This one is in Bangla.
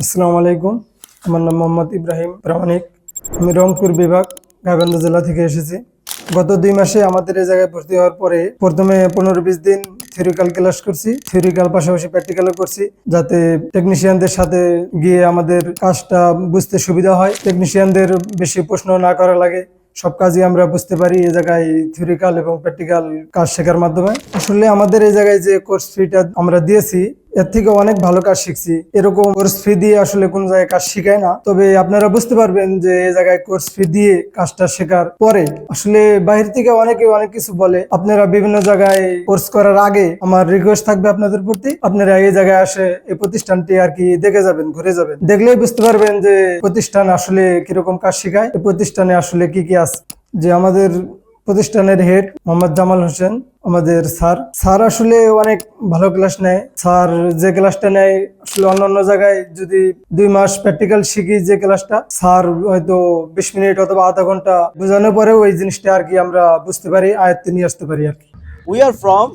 আসসালামু আলাইকুম। আমার নাম মোহাম্মদ ইব্রাহিম প্রামাণিক। আমি রংপুর বিভাগ গাইবান্ধা জেলা থেকে এসেছি। গত দুই মাসে আমাদের এই জায়গায় ভর্তি হওয়ার পরে প্রথমে পনেরো বিশ দিন থিওরিক্যাল ক্লাস করছি থিওরিক্যাল পাশাপাশি প্র্যাকটিক্যালও করছি, যাতে টেকনিশিয়ানদের সাথে গিয়ে আমাদের কাজটা বুঝতে সুবিধা হয়। টেকনিশিয়ানদের বেশি প্রশ্ন না করা লাগে, সব কাজই আমরা বুঝতে পারি এই জায়গায় থিওরিক্যাল এবং প্র্যাকটিক্যাল কাজ শেখার মাধ্যমে। আসলে আমাদের এই জায়গায় যে কোর্স ফিটা আমরা দিয়েছি এর থেকে অনেক ভালো কাজ শিখছি। এরকম কোর্স ফি দিয়ে আসলে কোন জায়গায় কাজ শিখায় না। তবে আপনারা বুঝতে পারবেন যে এই জায়গায় কোর্স ফি দিয়ে কাজটা শেখার পরে আসলে বাহির থেকে অনেকে অনেক কিছু বলে। আপনারা বিভিন্ন জায়গায় কোর্স করার আগে আমার রিকোয়েস্ট থাকবে আপনাদের প্রতি। আপনারা এই জায়গায় আসে এই প্রতিষ্ঠানটি আর কি দেখে যাবেন, ঘুরে যাবেন। দেখলেই বুঝতে পারবেন যে প্রতিষ্ঠান আসলে কীরকম কাজ শেখায়। এই প্রতিষ্ঠানে আসলে কি কি আছে? যে আমাদের প্রতিষ্ঠানের হেড মোহাম্মদ জামাল হোসেন আমাদের স্যার। স্যার আসলে অনেক ভালো ক্লাস নেয়। স্যার যে ক্লাসটা নেয় আসলে অন্য অন্য জায়গায় যদি দুই মাস প্র্যাকটিক্যাল শিখি যে ক্লাসটা স্যার হয়তো বিশ মিনিট অথবা আধা ঘণ্টা বোঝানোর পরেও ওই জিনিসটা আর কি আমরা বুঝতে পারি আয়ত্তে নিয়ে আসতে পারি আর কি। We are from